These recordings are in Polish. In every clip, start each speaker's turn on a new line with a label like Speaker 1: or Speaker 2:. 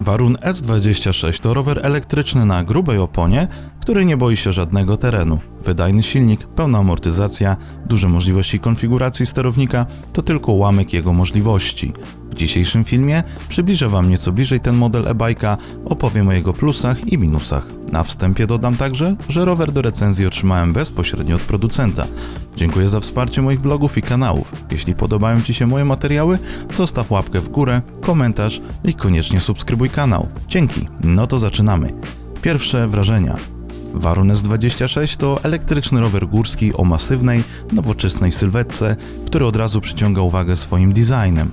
Speaker 1: Warun S26 to rower elektryczny na grubej oponie, który nie boi się żadnego terenu. Wydajny silnik, pełna amortyzacja, duże możliwości konfiguracji sterownika to tylko ułamek jego możliwości. W dzisiejszym filmie przybliżę Wam nieco bliżej ten model e-bike'a, opowiem o jego plusach i minusach. Na wstępie dodam także, że rower do recenzji otrzymałem bezpośrednio od producenta. Dziękuję za wsparcie moich blogów i kanałów. Jeśli podobają Ci się moje materiały, zostaw łapkę w górę, komentarz i koniecznie subskrybuj kanał. Dzięki. No to zaczynamy. Pierwsze wrażenia. Varun S26 to elektryczny rower górski o masywnej, nowoczesnej sylwetce, który od razu przyciąga uwagę swoim designem.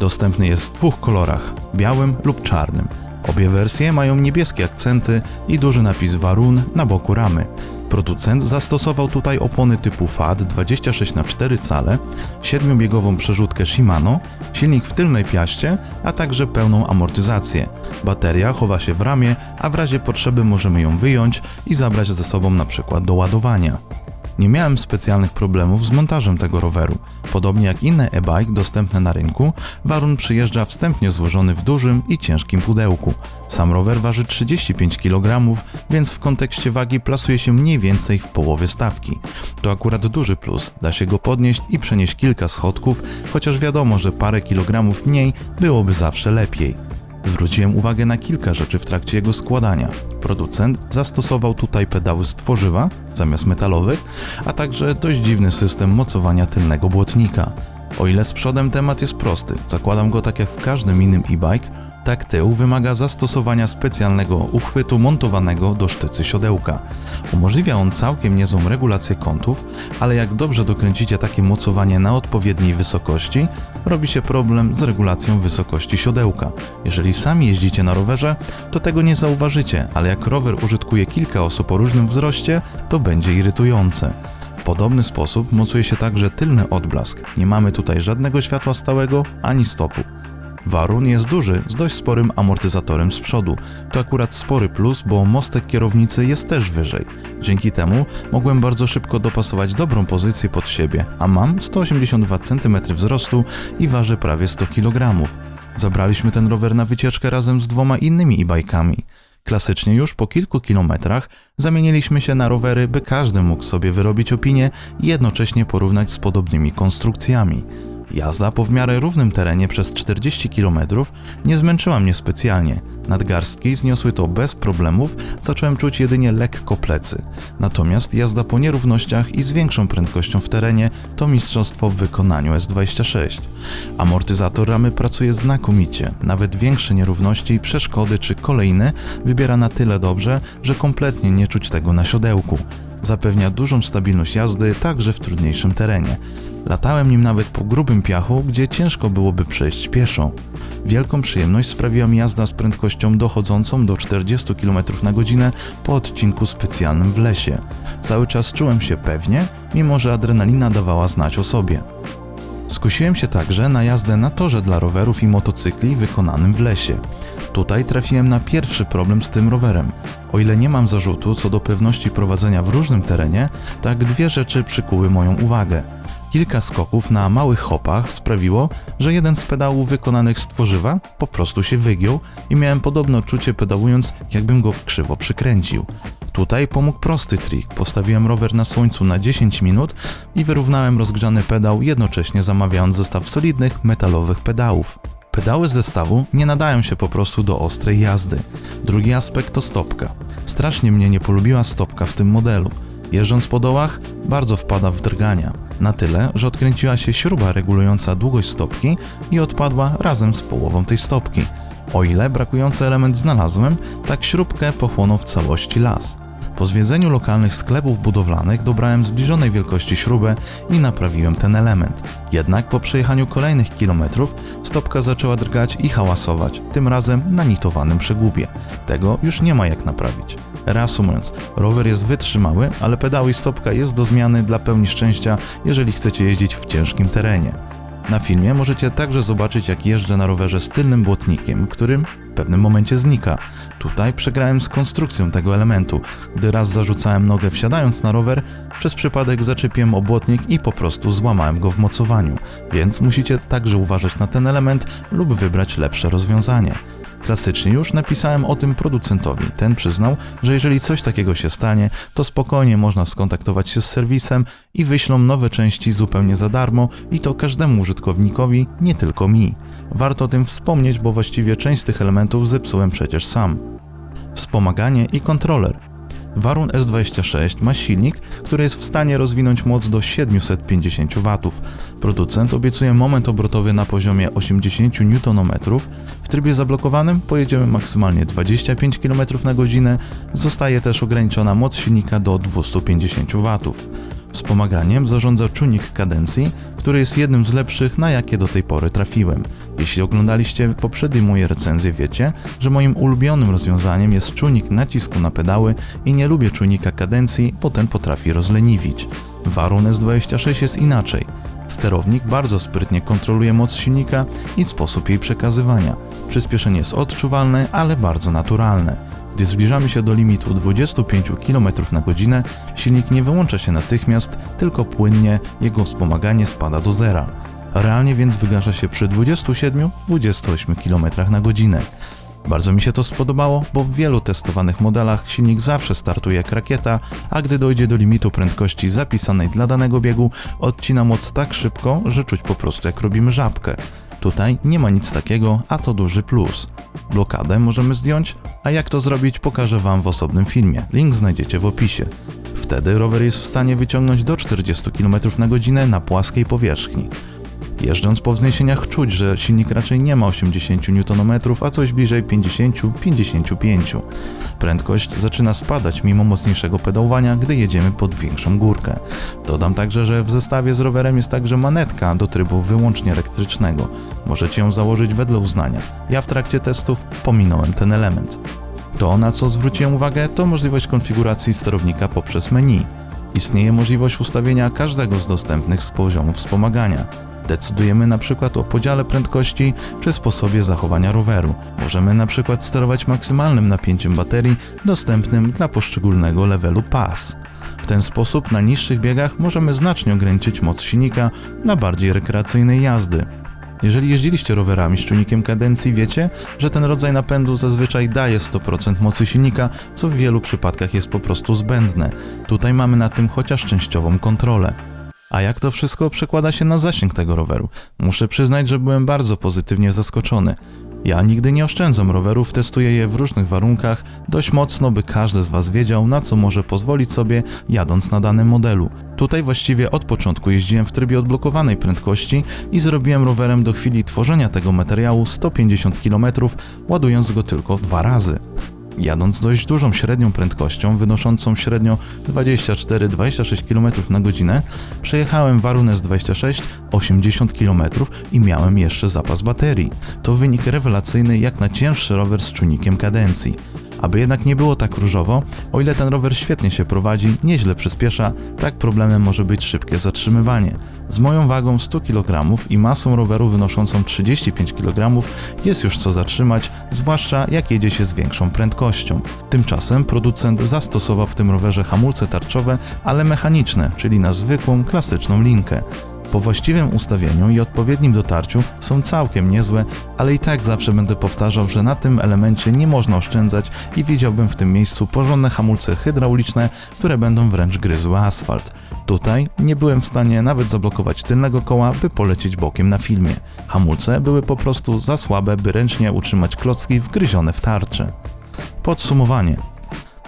Speaker 1: Dostępny jest w dwóch kolorach białym lub czarnym. Obie wersje mają niebieskie akcenty i duży napis Varun na boku ramy. Producent zastosował tutaj opony typu FAT 26x4 cale, siedmiobiegową przerzutkę Shimano, silnik w tylnej piaście, a także pełną amortyzację. Bateria chowa się w ramię, a w razie potrzeby możemy ją wyjąć i zabrać ze sobą na przykład do ładowania. Nie miałem specjalnych problemów z montażem tego roweru. Podobnie jak inne e-bike dostępne na rynku, Warun przyjeżdża wstępnie złożony w dużym i ciężkim pudełku. Sam rower waży 35 kg, więc w kontekście wagi plasuje się mniej więcej w połowie stawki. To akurat duży plus, da się go podnieść i przenieść kilka schodków, chociaż wiadomo, że parę kilogramów mniej byłoby zawsze lepiej. Zwróciłem uwagę na kilka rzeczy w trakcie jego składania. Producent zastosował tutaj pedały z tworzywa zamiast metalowych, a także dość dziwny system mocowania tylnego błotnika. O ile z przodem temat jest prosty, zakładam go tak jak w każdym innym e-bike, tak tył wymaga zastosowania specjalnego uchwytu montowanego do sztycy siodełka. Umożliwia on całkiem niezłą regulację kątów, ale jak dobrze dokręcicie takie mocowanie na odpowiedniej wysokości, robi się problem z regulacją wysokości siodełka. Jeżeli sami jeździcie na rowerze, to tego nie zauważycie, ale jak rower użytkuje kilka osób o różnym wzroście, to będzie irytujące. W podobny sposób mocuje się także tylny odblask. Nie mamy tutaj żadnego światła stałego ani stopu. Warun jest duży, z dość sporym amortyzatorem z przodu. To akurat spory plus, bo mostek kierownicy jest też wyżej. Dzięki temu mogłem bardzo szybko dopasować dobrą pozycję pod siebie, a mam 182 cm wzrostu i ważę prawie 100 kg. Zabraliśmy ten rower na wycieczkę razem z dwoma innymi e-bajkami. Klasycznie już po kilku kilometrach zamieniliśmy się na rowery, by każdy mógł sobie wyrobić opinię i jednocześnie porównać z podobnymi konstrukcjami. Jazda po w miarę równym terenie przez 40 km nie zmęczyła mnie specjalnie. Nadgarstki zniosły to bez problemów, zacząłem czuć jedynie lekko plecy. Natomiast jazda po nierównościach i z większą prędkością w terenie to mistrzostwo w wykonaniu S26. Amortyzator ramy pracuje znakomicie, nawet większe nierówności, przeszkody czy kolejny wybiera na tyle dobrze, że kompletnie nie czuć tego na siodełku. Zapewnia dużą stabilność jazdy także w trudniejszym terenie. Latałem nim nawet po grubym piachu, gdzie ciężko byłoby przejść pieszo. Wielką przyjemność sprawiła mi jazda z prędkością dochodzącą do 40 km na godzinę po odcinku specjalnym w lesie. Cały czas czułem się pewnie, mimo że adrenalina dawała znać o sobie. Skusiłem się także na jazdę na torze dla rowerów i motocykli wykonanym w lesie. Tutaj trafiłem na pierwszy problem z tym rowerem. O ile nie mam zarzutu co do pewności prowadzenia w różnym terenie, tak dwie rzeczy przykuły moją uwagę. Kilka skoków na małych hopach sprawiło, że jeden z pedałów wykonanych z tworzywa po prostu się wygiął i miałem podobne odczucie pedałując, jakbym go krzywo przykręcił. Tutaj pomógł prosty trik. Postawiłem rower na słońcu na 10 minut i wyrównałem rozgrzany pedał, jednocześnie zamawiając zestaw solidnych metalowych pedałów. Pedały z zestawu nie nadają się po prostu do ostrej jazdy. Drugi aspekt to stopka. Strasznie mnie nie polubiła stopka w tym modelu. Jeżdżąc po dołach, bardzo wpada w drgania. Na tyle, że odkręciła się śruba regulująca długość stopki i odpadła razem z połową tej stopki. O ile brakujący element znalazłem, tak śrubkę pochłonął w całości las. Po zwiedzeniu lokalnych sklepów budowlanych dobrałem zbliżonej wielkości śrubę i naprawiłem ten element. Jednak po przejechaniu kolejnych kilometrów stopka zaczęła drgać i hałasować, tym razem na nitowanym przegubie. Tego już nie ma jak naprawić. Reasumując, rower jest wytrzymały, ale pedały i stopka jest do zmiany dla pełni szczęścia, jeżeli chcecie jeździć w ciężkim terenie. Na filmie możecie także zobaczyć, jak jeżdżę na rowerze z tylnym błotnikiem, którym w pewnym momencie znika. Tutaj przegrałem z konstrukcją tego elementu. Gdy raz zarzucałem nogę wsiadając na rower, przez przypadek zaczepiłem obłotnik i po prostu złamałem go w mocowaniu, więc musicie także uważać na ten element lub wybrać lepsze rozwiązanie. Klasycznie już napisałem o tym producentowi. Ten przyznał, że jeżeli coś takiego się stanie, to spokojnie można skontaktować się z serwisem i wyślą nowe części zupełnie za darmo i to każdemu użytkownikowi, nie tylko mi. Warto o tym wspomnieć, bo właściwie część z tych elementów zepsułem przecież sam. Wspomaganie i kontroler. Warun S26 ma silnik, który jest w stanie rozwinąć moc do 750 W. Producent obiecuje moment obrotowy na poziomie 80 Nm. W trybie zablokowanym pojedziemy maksymalnie 25 km na godzinę. Zostaje też ograniczona moc silnika do 250 W. Wspomaganiem zarządza czujnik kadencji, który jest jednym z lepszych, na jakie do tej pory trafiłem. Jeśli oglądaliście poprzednie moje recenzje, wiecie, że moim ulubionym rozwiązaniem jest czujnik nacisku na pedały i nie lubię czujnika kadencji, bo ten potrafi rozleniwić. Warun S26 jest inaczej. Sterownik bardzo sprytnie kontroluje moc silnika i sposób jej przekazywania. Przyspieszenie jest odczuwalne, ale bardzo naturalne. Gdy zbliżamy się do limitu 25 km na godzinę, silnik nie wyłącza się natychmiast, tylko płynnie jego wspomaganie spada do zera. Realnie więc wygasza się przy 27-28 km na godzinę. Bardzo mi się to spodobało, bo w wielu testowanych modelach silnik zawsze startuje jak rakieta, a gdy dojdzie do limitu prędkości zapisanej dla danego biegu, odcina moc tak szybko, że czuć po prostu jak robimy żabkę. Tutaj nie ma nic takiego, a to duży plus. Blokadę możemy zdjąć, a jak to zrobić pokażę Wam w osobnym filmie. Link znajdziecie w opisie. Wtedy rower jest w stanie wyciągnąć do 40 km na godzinę na płaskiej powierzchni. Jeżdżąc po wzniesieniach czuć, że silnik raczej nie ma 80 Nm, a coś bliżej 50-55. Prędkość zaczyna spadać mimo mocniejszego pedałowania, gdy jedziemy pod większą górkę. Dodam także, że w zestawie z rowerem jest także manetka do trybu wyłącznie elektrycznego. Możecie ją założyć wedle uznania. Ja w trakcie testów pominąłem ten element. To, na co zwróciłem uwagę, to możliwość konfiguracji sterownika poprzez menu. Istnieje możliwość ustawienia każdego z dostępnych z poziomów wspomagania. Decydujemy na przykład o podziale prędkości czy sposobie zachowania roweru. Możemy na przykład sterować maksymalnym napięciem baterii dostępnym dla poszczególnego levelu pas. W ten sposób na niższych biegach możemy znacznie ograniczyć moc silnika na bardziej rekreacyjnej jazdy. Jeżeli jeździliście rowerami z czujnikiem kadencji, wiecie, że ten rodzaj napędu zazwyczaj daje 100% mocy silnika, co w wielu przypadkach jest po prostu zbędne. Tutaj mamy na tym chociaż częściową kontrolę. A jak to wszystko przekłada się na zasięg tego roweru? Muszę przyznać, że byłem bardzo pozytywnie zaskoczony. Ja nigdy nie oszczędzam rowerów, testuję je w różnych warunkach, dość mocno, by każdy z Was wiedział, na co może pozwolić sobie jadąc na danym modelu. Tutaj właściwie od początku jeździłem w trybie odblokowanej prędkości i zrobiłem rowerem do chwili tworzenia tego materiału 150 km, ładując go tylko dwa razy. Jadąc dość dużą średnią prędkością, wynoszącą średnio 24-26 km na godzinę, przejechałem Warunes 26 80 km i miałem jeszcze zapas baterii. To wynik rewelacyjny jak na cięższy rower z czujnikiem kadencji. Aby jednak nie było tak różowo, o ile ten rower świetnie się prowadzi, nieźle przyspiesza, tak problemem może być szybkie zatrzymywanie. Z moją wagą 100 kg i masą roweru wynoszącą 35 kg jest już co zatrzymać, zwłaszcza jak jedzie się z większą prędkością. Tymczasem producent zastosował w tym rowerze hamulce tarczowe, ale mechaniczne, czyli na zwykłą, klasyczną linkę. Po właściwym ustawieniu i odpowiednim dotarciu są całkiem niezłe, ale i tak zawsze będę powtarzał, że na tym elemencie nie można oszczędzać i widziałbym w tym miejscu porządne hamulce hydrauliczne, które będą wręcz gryzły asfalt. Tutaj nie byłem w stanie nawet zablokować tylnego koła, by polecieć bokiem na filmie. Hamulce były po prostu za słabe, by ręcznie utrzymać klocki wgryzione w tarczę. Podsumowanie.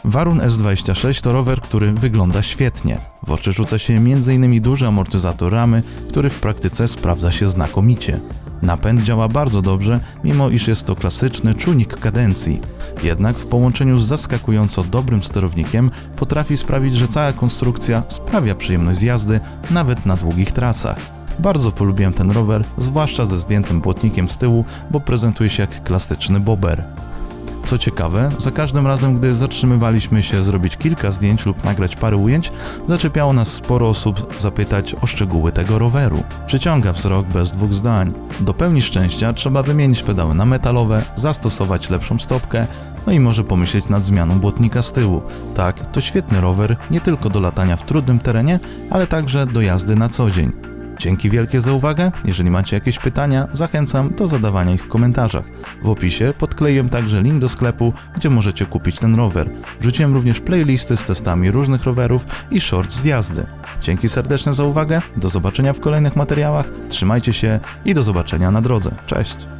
Speaker 1: Warun S26 to rower, który wygląda świetnie. W oczy rzuca się m.in. duży amortyzator ramy, który w praktyce sprawdza się znakomicie. Napęd działa bardzo dobrze, mimo iż jest to klasyczny czujnik kadencji. Jednak w połączeniu z zaskakująco dobrym sterownikiem potrafi sprawić, że cała konstrukcja sprawia przyjemność z jazdy nawet na długich trasach. Bardzo polubiłem ten rower, zwłaszcza ze zdjętym błotnikiem z tyłu, bo prezentuje się jak klasyczny bober. Co ciekawe, za każdym razem, gdy zatrzymywaliśmy się zrobić kilka zdjęć lub nagrać parę ujęć, zaczepiało nas sporo osób zapytać o szczegóły tego roweru. Przyciąga wzrok bez dwóch zdań. Do pełni szczęścia trzeba wymienić pedały na metalowe, zastosować lepszą stopkę, no i może pomyśleć nad zmianą błotnika z tyłu. Tak, to świetny rower, nie tylko do latania w trudnym terenie, ale także do jazdy na co dzień. Dzięki wielkie za uwagę. Jeżeli macie jakieś pytania, zachęcam do zadawania ich w komentarzach. W opisie podkleiłem także link do sklepu, gdzie możecie kupić ten rower. Wrzuciłem również playlisty z testami różnych rowerów i shorts z jazdy. Dzięki serdeczne za uwagę, do zobaczenia w kolejnych materiałach, trzymajcie się i do zobaczenia na drodze. Cześć!